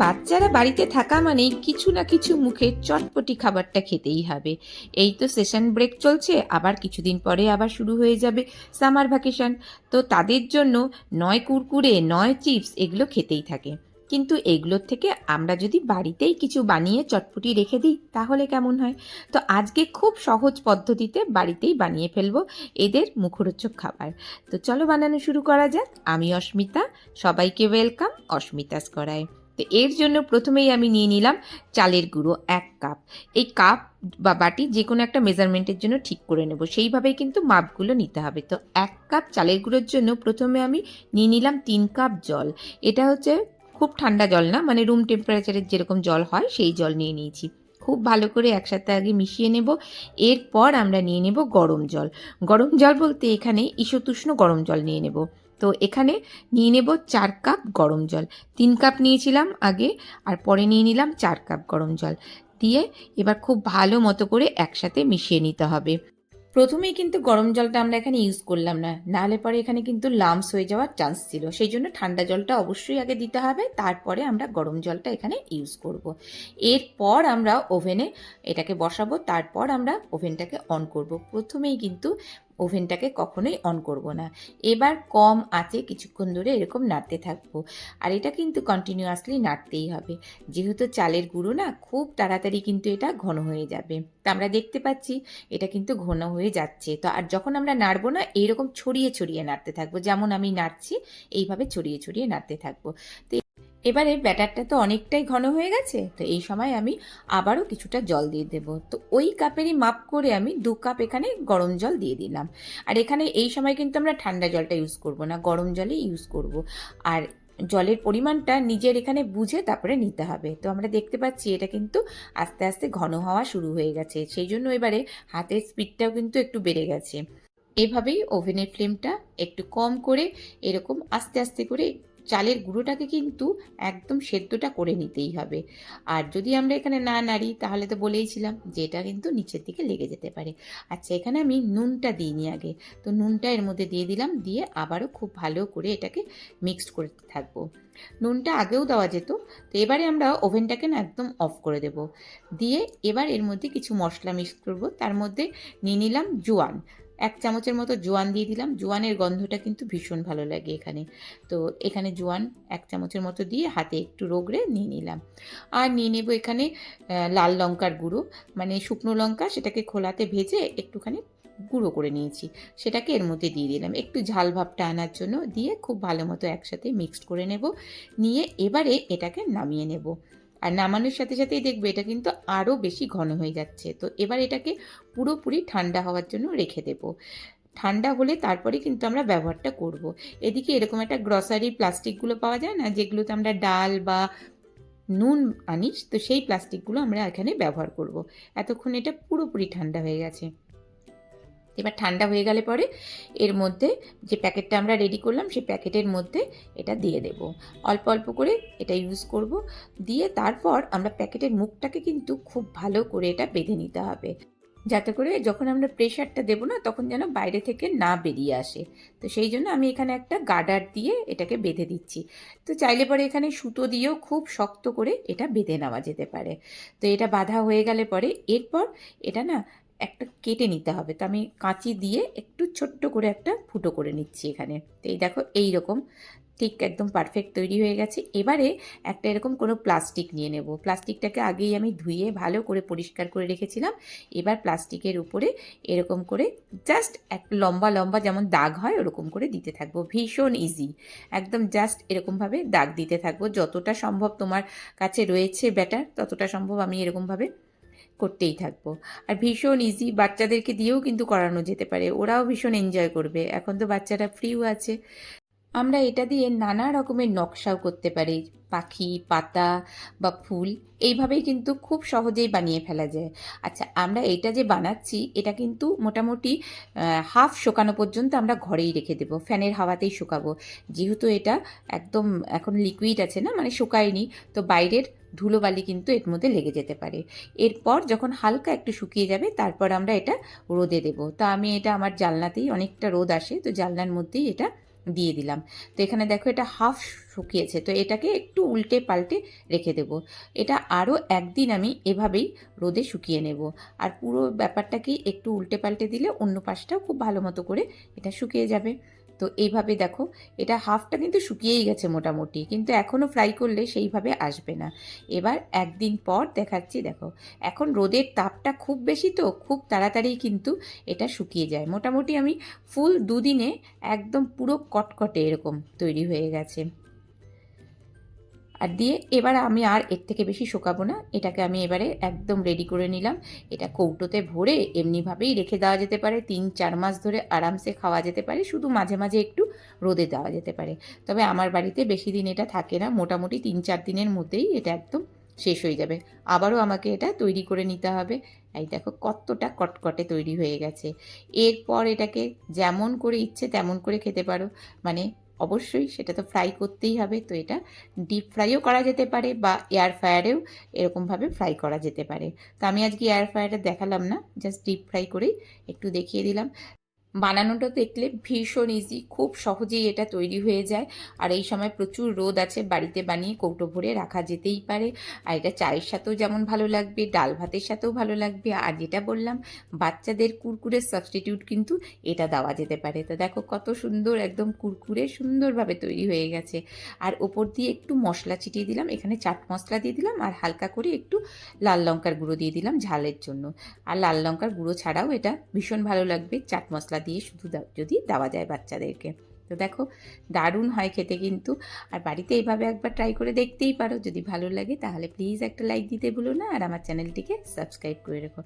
বাচ্চারা বাড়িতে থাকা মানেই কিছু না কিছু মুখে চটপটি খাবারটা খেতেই হবে। এই তো সেশন ব্রেক চলছে, আবার কিছুদিন পরে আবার শুরু হয়ে যাবে সামার ভ্যাকেশন। তো তাদের জন্য নয় কুরকুরে, নয় চিপস এগুলো খেতেই থাকে। কিন্তু এগুলোর থেকে আমরা যদি বাড়িতেই কিছু বানিয়ে চটপটি রেখে দিই, তাহলে কেমন হয়? তো আজকে খুব সহজ পদ্ধতিতে বাড়িতেই বানিয়ে ফেলব এদের মুখরোচক খাবার। তো চলো বানানো শুরু করা যাক। আমি অস্মিতা, সবাইকে ওয়েলকাম অস্মিতাস করায় তো এর জন্য প্রথমেই আমি নিয়ে নিলাম চালের গুঁড়ো এক কাপ। এই কাপ বা বাটি যে কোনো একটা মেজারমেন্টের জন্য ঠিক করে নেব। সেইভাবেই কিন্তু মাপগুলো নিতে হবে। তো এক কাপ চালের গুঁড়োর জন্য প্রথমে আমি নিয়ে নিলাম তিন কাপ জল। এটা হচ্ছে খুব ঠান্ডা জল না মানে রুম টেম্পারেচারের যেরকম জল হয় সেই জল নিয়ে নিয়েছি। খুব ভালো করে একসাথে আগে মিশিয়ে নেব। এরপর আমরা নিয়ে নেব গরম জল। গরম জল বলতে এখানে ঈশতুষ্ণ গরম জল নিয়ে নেব। তো এখানে নিয়ে নেব চার কাপ গরম জল। তিন কাপ নিয়েছিলাম আগে, আর পরে নিয়ে নিলাম চার কাপ গরম জল। দিয়ে এবার খুব ভালো মতো করে একসাথে মিশিয়ে নিতে হবে। প্রথমেই কিন্তু গরম জলটা আমরা এখানে ইউজ করলাম না। নাহলে পরে এখানে কিন্তু লামস হয়ে যাওয়ার চান্স ছিল। সেই জন্য ঠান্ডা জলটা অবশ্যই আগে দিতে হবে। তারপরে আমরা গরম জলটা এখানে ইউজ করব। এরপর আমরা ওভেনে এটাকে বসাবো। তারপর আমরা ওভেনটাকে অন করব। প্রথমেই কিন্তু ওভেনটাকে কখনোই অন করব না। এবার কম আঁচে কিছুক্ষণ ধরে এরকম নাড়তে থাকব। আর এটা কিন্তু কন্টিনিউয়াসলি নাড়তেই হবে। যেহেতু চালের গুঁড়ো না, খুব তাড়াতাড়ি কিন্তু এটা ঘন হয়ে যাবে। তা আমরা দেখতে পাচ্ছি, এটা কিন্তু ঘন হয়ে যাচ্ছে। তো আর যখন আমরা নাড়বো না, এইরকম ছড়িয়ে ছড়িয়ে নাড়তে থাকব। যেমন আমি নাড়ছি, এইভাবে ছড়িয়ে ছড়িয়ে নাড়তে থাকব। তো এবারে ব্যাটারটা তো অনেকটাই ঘন হয়ে গেছে, তো এই সময় আমি আবারও কিছুটা জল দিয়ে দেব। তো ওই কাপেরই মাপ করে আমি দু কাপ এখানে গরম জল দিয়ে দিলাম। আর এখানে এই সময় কিন্তু আমরা ঠান্ডা জলটা ইউজ করব না, গরম জলই ইউজ করব। আর জলের পরিমাণটা নিজের এখানে বুঝে তারপরে নিতে হবে। তো আমরা দেখতে পাচ্ছি এটা কিন্তু আস্তে আস্তে ঘন হওয়া শুরু হয়ে গেছে, সেই জন্য এবারে হাতের স্পিডটাও কিন্তু একটু বেড়ে গেছে। এভাবেই ওভেনের ফ্লেমটা একটু কম করে এরকম আস্তে আস্তে করে চালের গুঁড়োটাকে কিন্তু একদম সেদ্ধটা করে নিতেই হবে। আর যদি আমরা এখানে না নাড়ি, তাহলে তো বলেইছিলাম যে এটা কিন্তু নিচের দিকে লেগে যেতে পারে। আচ্ছা এখানে আমি নুনটা দিইনি আগে। তো নুনটা এর মধ্যে দিয়ে দিলাম, দিয়ে আবারও খুব ভালো করে এটাকে মিক্সড করতে থাকব। নুনটা আগেও দেওয়া যেত, তো এবারে আমরা ওভেনটাকে না একদম অফ করে দেব। দিয়ে এবার এর মধ্যে কিছু মশলা মিক্স করব। তার মধ্যে নিয়ে নিলাম জোয়ান। এক চামচের মতো জোয়ান দিয়ে দিলাম। জোয়ানের গন্ধটা কিন্তু ভীষণ ভালো লাগে এখানে। তো এখানে জোয়ান এক চামচের মতো দিয়ে হাতে একটু রোগড়ে নিয়ে নিলাম। আর নিয়ে নেব এখানে লাল লঙ্কার গুঁড়ো। মানে শুকনো লঙ্কা সেটাকে খোলাতে ভেজে একটুখানি গুঁড়ো করে নিয়েছি। সেটাকে এর মধ্যে দিয়ে দিলাম। একটু ঝাল ভাবটা আনার জন্য দিয়ে খুব ভালো মতো একসাথে মিক্সড করে নেব। নিয়ে এবারে এটাকে নামিয়ে নেব। আর নামানোর সাথে সাথেই দেখবে এটা কিন্তু আরও বেশি ঘন হয়ে যাচ্ছে তো এবার এটাকে পুরোপুরি ঠান্ডা হওয়ার জন্য রেখে দেব ঠান্ডা হলে তারপরে কিন্তু আমরা ব্যবহারটা করব। এদিকে এরকম একটা গ্রসারি প্লাস্টিকগুলো পাওয়া যায় না, যেগুলোতে আমরা ডাল বা নুন আনিস, তো সেই প্লাস্টিকগুলো আমরা এখানে ব্যবহার করব। এতক্ষণ এটা পুরোপুরি ঠান্ডা হয়ে গেছে এবার ঠান্ডা হয়ে গেলে পরে এর মধ্যে যে প্যাকেটটা আমরা রেডি করলাম, সেই প্যাকেটের মধ্যে এটা দিয়ে দেব। অল্প অল্প করে এটা ইউজ করব। দিয়ে তারপর আমরা প্যাকেটের মুখটাকে কিন্তু খুব ভালো করে এটা বেঁধে নিতে হবে। যাতে করে যখন আমরা প্রেশারটা দেবো না, তখন যেন বাইরে থেকে না বেরিয়ে আসে। তো সেই জন্য আমি এখানে একটা গার্ডার দিয়ে এটাকে বেঁধে দিচ্ছি। তো চাইলে পরে এখানে সুতো দিয়েও খুব শক্ত করে এটা বেঁধে নেওয়া যেতে পারে। তো এটা বাঁধা হয়ে গেলে পরে এরপর এটা না একটা কেটে নিতে হবে। তো আমি কাঁচি দিয়ে একটু ছোট্ট করে একটা ফুটো করে নিচ্ছি এখানে। তো এই দেখো, এই রকম। ঠিক একদম পারফেক্ট তৈরি হয়ে গেছে। এবারে একটা এরকম কোনো প্লাস্টিক নিয়ে নেব। প্লাস্টিকটাকে আগেই আমি ধুয়ে ভালো করে পরিষ্কার করে রেখেছিলাম। এবার প্লাস্টিকের উপরে এরকম করে জাস্ট এক লম্বা লম্বা যেমন দাগ হয়, ওরকম করে দিতে থাকব। ভীষণ ইজি একদম জাস্ট এরকমভাবে দাগ দিতে থাকব। যতটা সম্ভব তোমার কাছে রয়েছে ব্যাটার ততটা সম্ভব আমি এরকমভাবে করতেই থাকব। আর ভীষণ ইজি বাচ্চাদেরকে দিয়েও কিন্তু করানো যেতে পারে। ওরাও ভীষণ এনজয় করবে। এখন তো বাচ্চারা ফ্রিও আছে। আমরা এটা দিয়ে নানা রকমের নকশাও করতে পারি। পাখি, পাতা বা ফুল এইভাবেই কিন্তু খুব সহজেই বানিয়ে ফেলা যায়। আচ্ছা আমরা এটা যে বানাচ্ছি, এটা কিন্তু মোটামুটি হাফ শুকানো পর্যন্ত আমরা ঘরেই রেখে দেবো। ফ্যানের হাওয়াতেই শুকাবো। যেহেতু এটা একদম এখন লিকুইড আছে না মানে শুকায়নি, তো বাইরের ধুলোবালি কিন্তু এর মধ্যে লেগে যেতে পারে। এরপর যখন হালকা একটু শুকিয়ে যাবে, তারপর আমরা এটা রোদে দেবো। তা আমি এটা আমার জানলাতেই অনেকটা রোদ আসে, তো জানলার মধ্যেই এটা দিয়ে দিলাম। তো এখানে দেখো এটা হাফ শুকিয়েছে, তো এটাকে একটু উল্টে পাল্টে রেখে দেবো। এটা আরও একদিন আমি এভাবেই রোদে শুকিয়ে নেব। আর পুরো ব্যাপারটাকেই একটু উল্টে পাল্টে দিলে অন্য পাশটাও খুব ভালো মতো করে এটা শুকিয়ে যাবে। তো এইভাবে দেখো, এটা হাফটা কিন্তু শুকিয়েই গেছে মোটামুটি, কিন্তু এখনও ফ্রাই করলে সেইভাবে আসবে না। এবার একদিন পর দেখাচ্ছি, দেখো, এখন রোদের তাপটা খুব বেশি তো, খুব তাড়াতাড়ি কিন্তু এটা শুকিয়ে যায়। মোটামুটি আমি ফুল দুদিনে একদম পুরো কটকটে এরকম তৈরি হয়ে গেছে। আর দিয়ে এবার আমি আর এর থেকে বেশি শোকাবো না। এটাকে আমি এবারে একদম রেডি করে নিলাম। এটা কৌটোতে ভরে এমনিভাবেই রেখে দেওয়া যেতে পারে। তিন, চার মাস ধরে আরামসে খাওয়া যেতে পারে। শুধু মাঝে মাঝে একটু রোদে দেওয়া যেতে পারে। তবে আমার বাড়িতে বেশি দিন এটা থাকে না। মোটামুটি তিন, চার দিনের মধ্যেই এটা একদম শেষ হয়ে যাবে। আবারও আমাকে এটা তৈরি করে নিতে হবে। এই দেখো কতটা কটকটে তৈরি হয়ে গেছে। এরপর এটাকে যেমন করে ইচ্ছে তেমন করে খেতে পারো। মানে অবশ্যই সেটা তো ফ্রাই করতেই হবে। তো এটা ডিপ ফ্রাইও করা যেতে পারে বা এয়ার ফ্রায়ারেও এরকমভাবে ফ্রাই করা যেতে পারে। তো আমি আজকে এয়ার ফ্রায়ারে দেখালাম না জাস্ট ডিপ ফ্রাই করেই একটু দেখিয়ে দিলাম। বানানোটা দেখলে ভীষণ ইজি খুব সহজেই এটা তৈরি হয়ে যায়। আর এই সময় প্রচুর রোদ আছে, বাড়িতে বানিয়ে কৌটো ভরে রাখা যেতেই পারে। আর এটা চায়ের সাথেও যেমন ভালো লাগবে, ডাল ভাতের সাথেও ভালো লাগবে। আর যেটা বললাম, বাচ্চাদের কুরকুরের সাবস্টিটিউট কিন্তু এটা দেওয়া যেতে পারে। তো দেখো কত সুন্দর, একদম কুরকুরে সুন্দরভাবে তৈরি হয়ে গেছে। আর ওপর দিয়ে একটু মশলা ছিটিয়ে দিলাম। এখানে চাট মশলা দিয়ে দিলাম আর হালকা করে একটু লাল লঙ্কার গুঁড়ো দিয়ে দিলাম ঝালের জন্য। আর লাল লঙ্কার গুঁড়ো ছাড়াও এটা ভীষণ ভালো লাগবে চাট মশলা দিয়ে শুধু যদি দেওয়া যায় বাচ্চাদেরকে। তো দেখো, দারুণ হয় খেতে কিন্তু। আর বাড়িতে এইভাবে একবার ট্রাই করে দেখতেই পারো। যদি ভালো লাগে তাহলে প্লিজ একটা লাইক দিতে ভুলো না। আর আমার চ্যানেলটিকে সাবস্ক্রাইব করে রেখো।